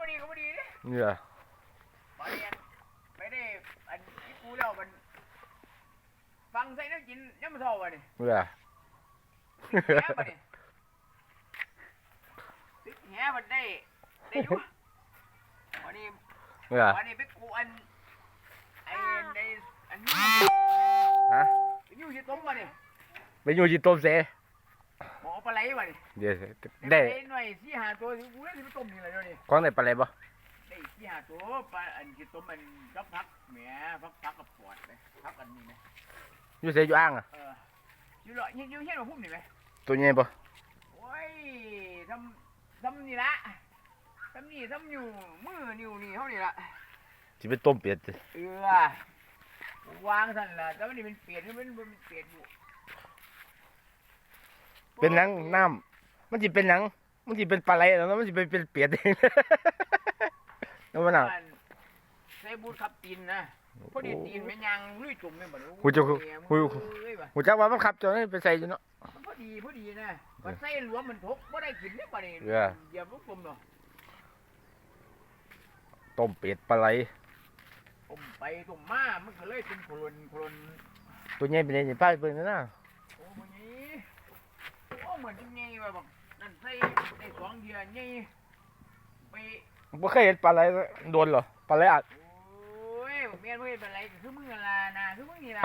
บ่ดีก็บ่ดีเด้เนี่ยบ่ได้อันไปได้อันที่กูแล้วมันฟังใส่น้ำกินยามมื้อเช้าบ่นี่เนี่ยแหบ่นี่ตึกแหบ่ได้ได้อยู่วันนี้เนี่ยวันนี้ไปกูอันไอ้ในอันนี้ฮะไปอยู่ที่ต้มบ่นี่ไปอยู่ที่ต้มเส หมอปลาไหลบ่นี่เดี๋ยวได้ได้หน่อยสี่ห้าตัวที่กูได้ที่ไปต้มนี่แหละเดี๋ยวนี้ของได้ปลาอะไรบ่ได้สี่ห้าตัวปลาอันที่ต้มมันกับพักแหมพักพักกับปอดเลยพักอันนี้ไหมอยู่เสอยู่อ่างอะเอออยู่หรออยู่อยู่เห็นว่าพุ่มนี่ไหมตัวใหญ่บ่โอ้ยทำทำนี่ละทำนี่ทำอยู่มือนิ้วนี่เท่านี่ละสิไปต้มเป็ดสิเออวางสั่นละแต่ว่านี่มันเปลี่ยนมันมันเปลี่ยนอยู่ เป็นหนังน้ำมันสิเป็นหนัง มันสิเป็นปลาไหลแล้วมันสิเป็นเป็นเป็ดเองแล้วมันน่ะบ้านใส่บูทขับตีนนะพอดีตีนแม่นยางลุยจุ่มเลยบ่หูจะหูหูหูเอ้ยบ่หูจักว่ามันขับจนไปใส่อยู่เนาะมันพอดีพอดีนะก็ใส่หลวมมันทกบ่ได้กินเนี่ยบ่ได้เอออย่าบุกผมเนาะต้มเป็ดปลาไหลผมไปตุ่มมามันก็เลยเป็นโคลนโคลนตัวใหญ่เป็นไงนี่ป้าเบิ่งนะโอ้โหนี่โอ้ เหมือนจริงๆว่าแบบนั่นใส่ได้สองเดือนนี่ไปบ่เคยเห็นปลาไหลโดนเหรอปลาไหลอัด โอ้ยเมียนเว้ยเป็นไรก็คือมึงนั่นล่ะนะคือมึงนี่ล่ะ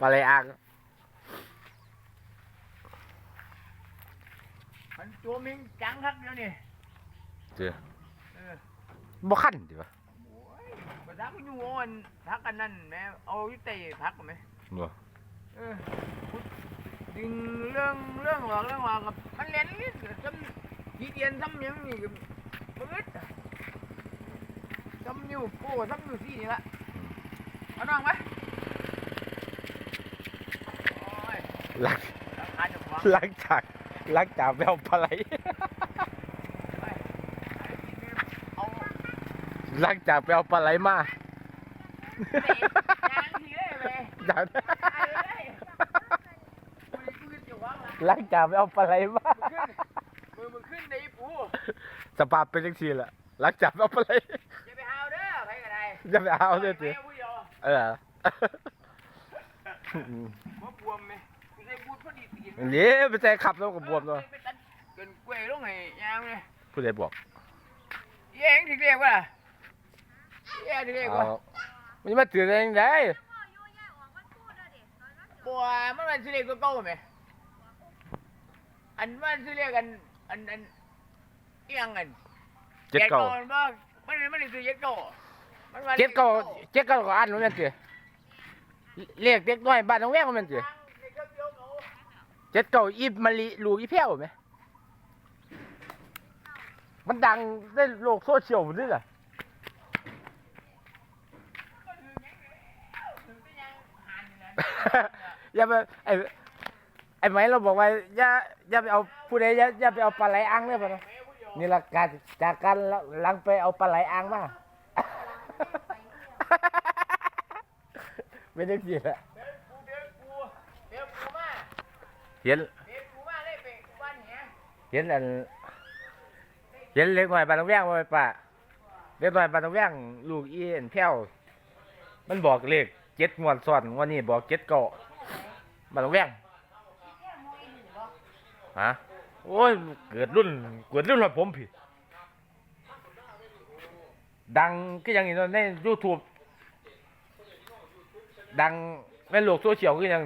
ปลาไหลอัดมันตัวมึงจังครับเดี๋ยวนี้เจ้อเออบ่คันดิวะโอ้ยภาษาคุณอยู่อ่อนพักกันนั่นแหม่เอาอยู่ใต้พักกันไหมบ่เออ ดึงเรื่องเรื่องหลอกเรื่องหลอกกับมันเล่นนิดซ้ำขี้เกียจซ้ำหยังนี่ก็มืดซ้ำนิ้วโป้ซ้ำนิ้วซี่นี่ละเอาน้องไหมโอ้ยหลักราคาจะฟังหลักจากหลักจากไปเอาปลาไหลไปไอ้กินเนี่ยเอาหลักจากไปเอาปลาไหลมาเตะยางทีเลยเว้ยจาก ตายเลยกูกูจะ จุกว่าละหลักจากไปเอาปลาไหลมามือมึงขึ้นในปูสภาพเป็นจังซี่ล่ะหลักจากไปเอาปลาไหลอย่าไปเอาเด้อไปกันไดจะไปเอาเด้อไปติเอาผู้เดียวเออมาบวมไหมกูใส่บูทพอดีตีนนี่ไปใส่ขับแล้วก็บวมเนาะไปตัดเกินกล้วยลงไงยามเลยผู้ใดบอกเย้งถึงเรียกว่าเย้ถึงเรียกว่าเอามันมาถือได้ยังไงบัวมันมันสิเรียกก็เก่าไหม อันมันสิเรียกกัน อันอันเอียงกันเจ็ดเก่ามันบ่มันมันคือเจ็ดเก่ามันว่าเจ็ดเก่าเจ็ดเก่าก็อันนั้นแม่นติเรียกเด็กน้อยบ้านน้องแวงมันแม่นติเจ็ดเก่าเดียวเก่าเจ็ดเก่าอีมะลิลูกอีแพ้วไหมมันดังในโลกโซเชียลหมดเลยล่ะก็คือยังไงถึงจะยังหันนะอย่าไปไอ้ ไอ้ไหมเราบอกว่าอย่าอย่าไปเอาผู้ใดอย่าอย่าไปเอาปลาไหลอ่างเนี่ยพ่อนะนี่ละการจากการลังไปเอาปลาไหลอ่างมาเป็นจังซี่แหละเดินกูเดินเดินกูมาเห็นเดินกูมาเลยไปบ้านยเห็นอันเห็นเล็กหน่อยปลาตองแวงบ่ไปป่าเล็กหน่อยปลาตองแวงลูกอีเอ็นแพ้วมันบอกเลขเจ็ดงวดซ้อนวันนี้บอกเจ็ดเก้าปลาตองแวง ฮะโอ้ยเกิดรุ่นเกิดรุ่นหอดผมพี่ดังก็ยังอยู่ใน YouTube ดังในโลกโซเชียลก็ยัง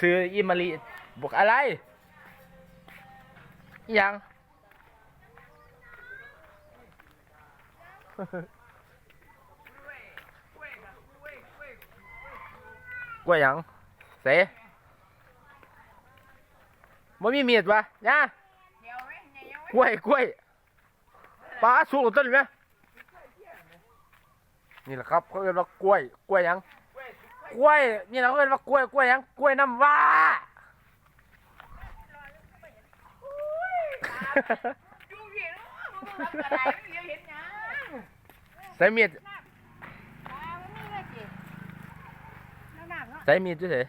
ซื้ออิมารีบอกอะไรอิหยังกล้วยหยังเส บ่มีมีดวะย่าเดี๋ยวไหมเดี๋ยวไหมกล้วยกล้วยปลาสูงต้นไหมนี่แหละครับเขาเรียกว่ากล้วย กล้วยหยัง กล้วย นี่เราเรียกว่ากล้วย กล้วยหยัง กล้วยน้ำว้าดูดิเนาะมึงทำอะไรไม่เห็นยังใส่มีดใส่มีดด้วยเถอะ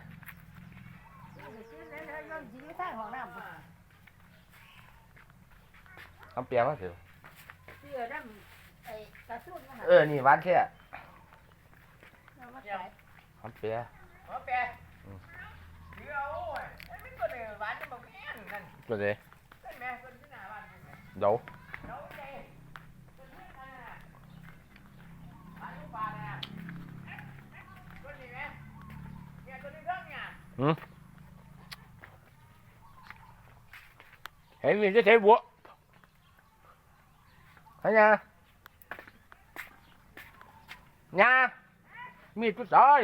คำเปียมาสิเสื้อดำไอ้กระสุนมาหาเออ นี่หวานแท้เอามาใส่คำเปียหอแปรเดี๋ยวโอ้ยไอ้มันก็เลยหวานจะบอกแม่นนั่นตัวเดนั่นแม่คนที่หน้าบ้านเป็นไงเดี๋ยวเดี๋ยวใจคนที่นั่นน่ะหวานลูกปลาน่ะตัวนี้ไหมเนี่ยตัวนี้เรื่องเนี่ย หืมเห็นมีจะใช้บัว ฮะยาญามีดผู้ชาย